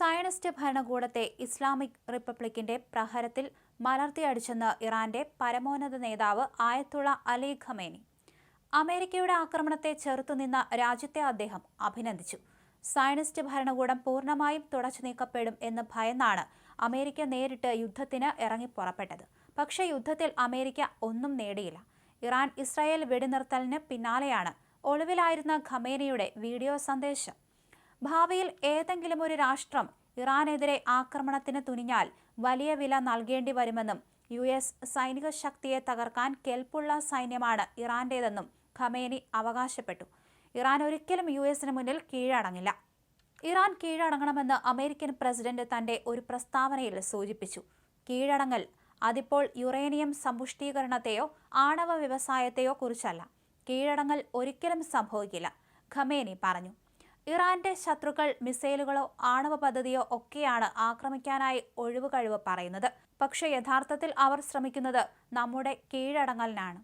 Zionist ഭരണകൂടത്തെ Islamic റിപ്പബ്ലിക്കിന്റെ പ്രഹരത്തിൽ മലർത്തിയടിച്ചെന്ന് ഇറാന്റെ പരമോന്നത നേതാവ് ആയത്തുള്ള അലി ഖമേനി. അമേരിക്കയുടെ ആക്രമണത്തെ ചെറുത്തുനിന്ന രാജ്യത്തെ അദ്ദേഹം അഭിനന്ദിച്ചു. സയണിസ്റ്റ് ഭരണകൂടം പൂർണമായും തുടച്ചു നീക്കപ്പെടും എന്ന് ഭയന്നാണ് അമേരിക്ക നേരിട്ട് യുദ്ധത്തിന് ഇറങ്ങി പുറപ്പെട്ടത്. പക്ഷേ യുദ്ധത്തിൽ അമേരിക്ക ഒന്നും നേടിയില്ല. ഇറാൻ ഇസ്രായേൽ വെടിനിർത്തലിന് പിന്നാലെയാണ് ഒളിവിലായിരുന്ന ഖമേനിയുടെ വീഡിയോ സന്ദേശം. ഭാവിയിൽ ഏതെങ്കിലും ഒരു രാഷ്ട്രം ഇറാനെതിരെ ആക്രമണത്തിന് തുനിഞ്ഞാൽ വലിയ വില നൽകേണ്ടി വരുമെന്നും യു എസ് സൈനിക ശക്തിയെ തകർക്കാൻ കെൽപ്പുള്ള സൈന്യമാണ് ഇറാന്റേതെന്നും ഖമേനി അവകാശപ്പെട്ടു. ഇറാൻ ഒരിക്കലും യു എസിന് മുന്നിൽ കീഴടങ്ങില്ല. ഇറാൻ കീഴടങ്ങണമെന്ന് അമേരിക്കൻ പ്രസിഡന്റ് തന്റെ ഒരു പ്രസ്താവനയിൽ സൂചിപ്പിച്ചു. കീഴടങ്ങൽ അതിപ്പോൾ യുറേനിയം സമ്പുഷ്ടീകരണത്തെയോ ആണവ വ്യവസായത്തെയോ കുറിച്ചല്ല. കീഴടങ്ങൽ ഒരിക്കലും സംഭവിക്കില്ല ഖമേനി പറഞ്ഞു. ഇറാന്റെ ശത്രുക്കൾ മിസൈലുകളോ ആണവ പദ്ധതിയോ ഒക്കെയാണ് ആക്രമിക്കാനായി ഒഴിവ് കഴിവ് പറയുന്നത്. പക്ഷേ യഥാർത്ഥത്തിൽ അവർ ശ്രമിക്കുന്നത് നമ്മുടെ കീഴടങ്ങലിനാണ്.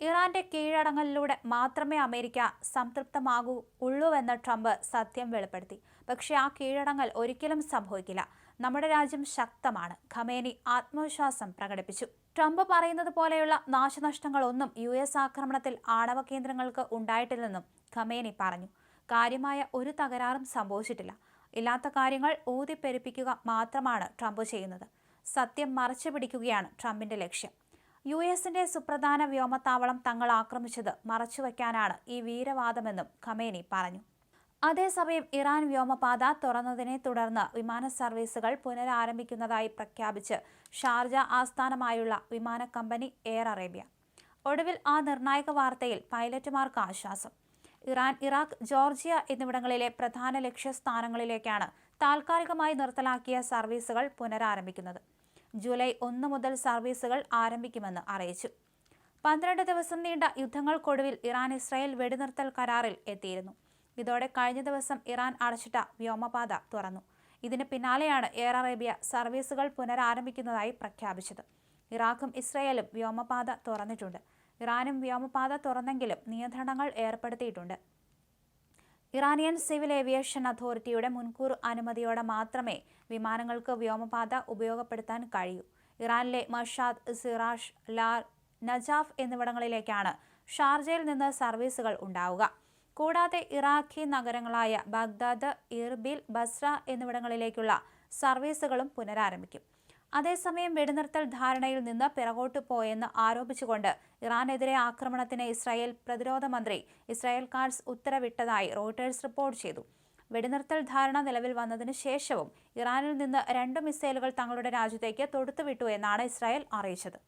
ഇറാന്റെ കീഴടങ്ങലിലൂടെ മാത്രമേ അമേരിക്ക സംതൃപ്തമാകൂ ഉള്ളൂവെന്ന് ട്രംപ് സത്യം വെളിപ്പെടുത്തി. പക്ഷേ ആ കീഴടങ്ങൽ ഒരിക്കലും സംഭവിക്കില്ല. നമ്മുടെ രാജ്യം ശക്തമാണ്. ഖമേനി ആത്മവിശ്വാസം പ്രകടിപ്പിച്ചു. ട്രംപ് പറയുന്നത് പോലെയുള്ള നാശനഷ്ടങ്ങളൊന്നും യു എസ് ആക്രമണത്തിൽ ആണവ കേന്ദ്രങ്ങൾക്ക് ഉണ്ടായിട്ടില്ലെന്നും ഖമേനി പറഞ്ഞു. കാര്യമായ ഒരു തകരാറും സംഭവിച്ചിട്ടില്ല. ഇല്ലാത്ത കാര്യങ്ങൾ ഊതിപ്പെരുപ്പിക്കുക മാത്രമാണ് ട്രംപ് ചെയ്യുന്നത്. സത്യം മറച്ചു പിടിക്കുകയാണ് ട്രംപിന്റെ ലക്ഷ്യം. യു എസിന്റെ സുപ്രധാന വ്യോമത്താവളം തങ്ങൾ ആക്രമിച്ചത് മറച്ചുവെക്കാനാണ് ഈ വീരവാദമെന്നും ഖമേനി പറഞ്ഞു. അതേസമയം ഇറാൻ വ്യോമപാത തുറന്നതിനെ തുടർന്ന് വിമാന സർവീസുകൾ പുനരാരംഭിക്കുന്നതായി പ്രഖ്യാപിച്ച് ഷാർജ ആസ്ഥാനമായുള്ള വിമാന കമ്പനി എയർ അറേബ്യ. ഒടുവിൽ ആ നിർണായക വാർത്തയിൽ പൈലറ്റുമാർക്ക് ആശ്വാസം. ഇറാൻ ഇറാഖ് ജോർജിയ എന്നിവിടങ്ങളിലെ പ്രധാന ലക്ഷ്യസ്ഥാനങ്ങളിലേക്കാണ് താൽക്കാലികമായി നിർത്തലാക്കിയ സർവീസുകൾ പുനരാരംഭിക്കുന്നത്. ജൂലൈ ഒന്ന് മുതൽ സർവീസുകൾ ആരംഭിക്കുമെന്ന് അറിയിച്ചു. പന്ത്രണ്ട് ദിവസം നീണ്ട യുദ്ധങ്ങൾക്കൊടുവിൽ ഇറാൻ ഇസ്രായേൽ വെടിനിർത്തൽ കരാറിൽ എത്തിയിരുന്നു. ഇതോടെ കഴിഞ്ഞ ദിവസം ഇറാൻ അടച്ചിട്ട വ്യോമപാത തുറന്നു. ഇതിന് പിന്നാലെയാണ് എയർ അറേബ്യ സർവീസുകൾ പുനരാരംഭിക്കുന്നതായി പ്രഖ്യാപിച്ചത്. ഇറാഖും ഇസ്രായേലും വ്യോമപാത തുറന്നിട്ടുണ്ട്. ഇറാനും വ്യോമപാത തുറന്നെങ്കിലും നിയന്ത്രണങ്ങൾ ഏർപ്പെടുത്തിയിട്ടുണ്ട്. ഇറാനിയൻ സിവിൽ ഏവിയേഷൻ അതോറിറ്റിയുടെ മുൻകൂർ അനുമതിയോടെ മാത്രമേ വിമാനങ്ങൾക്ക് വ്യോമപാത ഉപയോഗപ്പെടുത്താൻ കഴിയൂ. ഇറാനിലെ മഷാദ് സിറാഷ് ലാർ നജാഫ് എന്നിവിടങ്ങളിലേക്കാണ് ഷാർജയിൽ നിന്ന് സർവീസുകൾ ഉണ്ടാവുക. കൂടാതെ ഇറാഖി നഗരങ്ങളായ ബഗ്ദാദ് ഇർബിൽ ബസ്ര എന്നിവിടങ്ങളിലേക്കുള്ള സർവീസുകളും പുനരാരംഭിക്കും. അതേസമയം വെടിനിർത്തൽ ധാരണയിൽ നിന്ന് പിറകോട്ട് പോയെന്ന് ആരോപിച്ചുകൊണ്ട് ഇറാനെതിരെ ആക്രമണത്തിന് ഇസ്രായേൽ പ്രതിരോധ മന്ത്രി ഇസ്രായേൽ കാർസ് ഉത്തരവിട്ടതായി റോയിട്ടേഴ്സ് റിപ്പോർട്ട് ചെയ്തു. വെടിനിർത്തൽ ധാരണ നിലവിൽ വന്നതിന് ശേഷവും ഇറാനിൽ നിന്ന് രണ്ട് മിസൈലുകൾ തങ്ങളുടെ രാജ്യത്തേക്ക് തൊടുത്തുവിട്ടു എന്നാണ് ഇസ്രായേൽ അറിയിച്ചത്.